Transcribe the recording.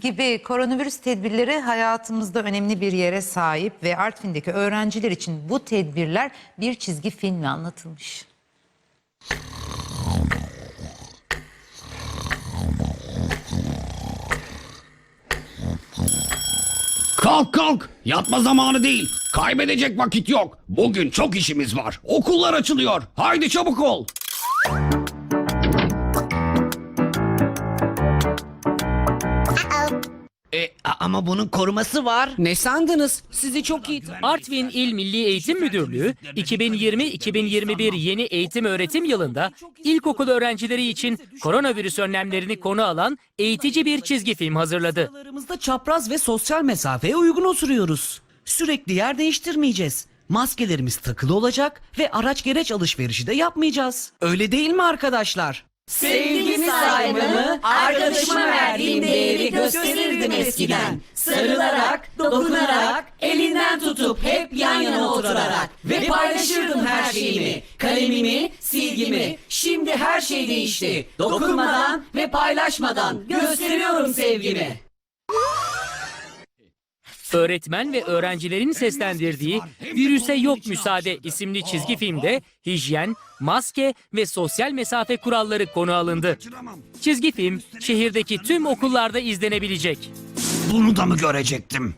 Gibi koronavirüs tedbirleri hayatımızda önemli bir yere sahip ve Artvin'deki öğrenciler için bu tedbirler bir çizgi filmle anlatılmış. Kalk kalk. Yatma zamanı değil. Kaybedecek vakit yok. Bugün çok işimiz var. Okullar açılıyor. Haydi çabuk ol. E, a- ama bunun koruması var. Ne sandınız? Sizi çok iyi Artvin İl Milli Eğitim Müdürlüğü 2020-2021 yeni eğitim öğretim yılında ilkokul öğrencileri için koronavirüs önlemlerini konu alan eğitici bir çizgi film hazırladı. Aralarımızda çapraz ve sosyal mesafeye uygun oturuyoruz. Sürekli yer değiştirmeyeceğiz. Maskelerimiz takılı olacak ve araç gereç alışverişi de yapmayacağız. Öyle değil mi arkadaşlar? Sevgimi saygımı, arkadaşıma verdiğim değeri gösterirdim eskiden. Sarılarak, dokunarak, elinden tutup hep yan yana oturarak ve paylaşırdım her şeyimi. Kalemimi, silgimi. Şimdi her şey değişti. Dokunmadan ve paylaşmadan gösteriyorum sevgimi. Öğretmen ve öğrencilerin seslendirdiği Virüse Yok Müsaade isimli çizgi filmde hijyen, maske ve sosyal mesafe kuralları konu alındı. Çizgi film şehirdeki tüm okullarda izlenebilecek. Bunu da mı görecektim?